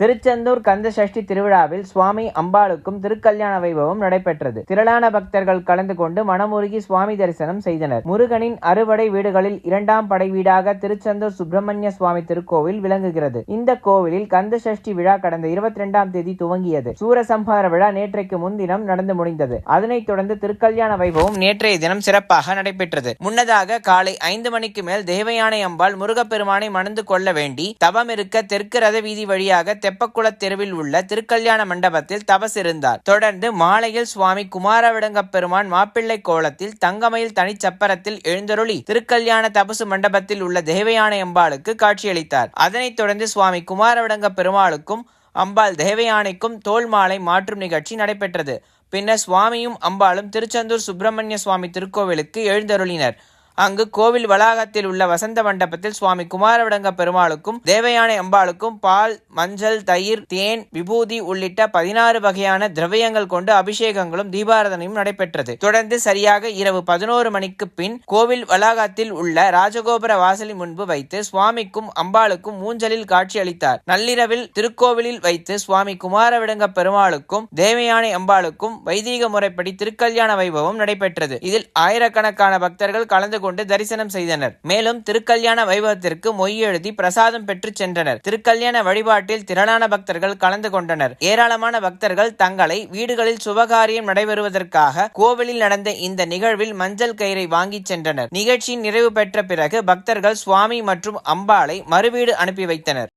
திருச்செந்தூர் கந்த சஷ்டி திருவிழாவில் சுவாமி அம்பாளுக்கும் திருக்கல்யாண வைபவம் நடைபெற்றது. திரளான பக்தர்கள் கலந்து கொண்டு மனமுருகி சுவாமி தரிசனம் செய்தனர். முருகனின் அறுபடை வீடுகளில் இரண்டாம் படை வீடாக திருச்செந்தூர் சுப்பிரமணிய சுவாமி திருக்கோவில் விளங்குகிறது. இந்த கோவிலில் கந்த சஷ்டி விழா கடந்த இருபத்தி இரண்டாம் தேதி துவங்கியது. சூரசம்ஹார விழா நேற்றைக்கு முன்தினம் நடந்து முடிந்தது. அதனைத் தொடர்ந்து திருக்கல்யாண வைபவம் நேற்றைய தினம் சிறப்பாக நடைபெற்றது. முன்னதாக காலை ஐந்து மணிக்கு மேல் தேவயானை அம்பாள் முருகப்பெருமானை மணந்து கொள்ள வேண்டி தவம் இருக்க தெற்கு ரத வீதி வழியாக தெப்பக்குள தெருவில் உள்ள திருக்கல்யாண மண்டபத்தில் தபஸ் இருந்தார். தொடர்ந்து மாலையில் சுவாமி குமாரவிடங்கப் பெருமான் மாப்பிள்ளை கோலத்தில் தங்கமயில் தனிச்சப்பரத்தில் எழுந்தருளி திருக்கல்யாண தபசு மண்டபத்தில் உள்ள தேவயானை அம்பாளுக்கு காட்சியளித்தார். அதனைத் தொடர்ந்து சுவாமி குமாரவிடங்க பெருமாளுக்கும் அம்பாள் தேவயானைக்கும் தோல் மாலை மாற்றும் நிகழ்ச்சி நடைபெற்றது. பின்னர் சுவாமியும் அம்பாளும் திருச்செந்தூர் சுப்பிரமணிய சுவாமி திருக்கோவிலுக்கு எழுந்தருளினர். அங்கு கோவில் வளாகத்தில் உள்ள வசந்த மண்டபத்தில் சுவாமி குமாரவிடங்க பெருமாளுக்கும் தேவயானை அம்பாளுக்கும் பால் மஞ்சள் தயிர் தேன் விபூதி உள்ளிட்ட பதினாறு வகையான திரவியங்கள் கொண்டு அபிஷேகங்களும் தீபாரதனையும் நடைபெற்றது. தொடர்ந்து சரியாக இரவு பதினோரு மணிக்கு பின் கோவில் வளாகத்தில் உள்ள ராஜகோபுர வாசலின் முன்பு வைத்து சுவாமிக்கும் அம்பாளுக்கும் ஊஞ்சலில் காட்சியளித்தார். நள்ளிரவில் திருக்கோவிலில் வைத்து சுவாமி குமாரவிடங்க பெருமாளுக்கும் தேவயானை அம்பாளுக்கும் வைதீக முறைப்படி திருக்கல்யாண வைபவம் நடைபெற்றது. இதில் ஆயிரக்கணக்கான பக்தர்கள் கலந்து கொண்டு தரிசனம் செய்தனர். மேலும் திருக்கல்யாண வைபவத்திற்கு மொய் எழுதி பிரசாதம் பெற்று சென்றனர். திருக்கல்யாண வழிபாட்டில் திரளான பக்தர்கள் கலந்து கொண்டனர். ஏராளமான பக்தர்கள் தங்களை வீடுகளில் சுபகாரியம் நடைபெறுவதற்காக கோவிலில் நடந்த இந்த நிகழ்வில் மஞ்சள் கயிறை வாங்கிச் சென்றனர். நிகழ்ச்சியின் நிறைவு பெற்ற பிறகு பக்தர்கள் சுவாமி மற்றும் அம்பாளை மறுவீடு அனுப்பி வைத்தனர்.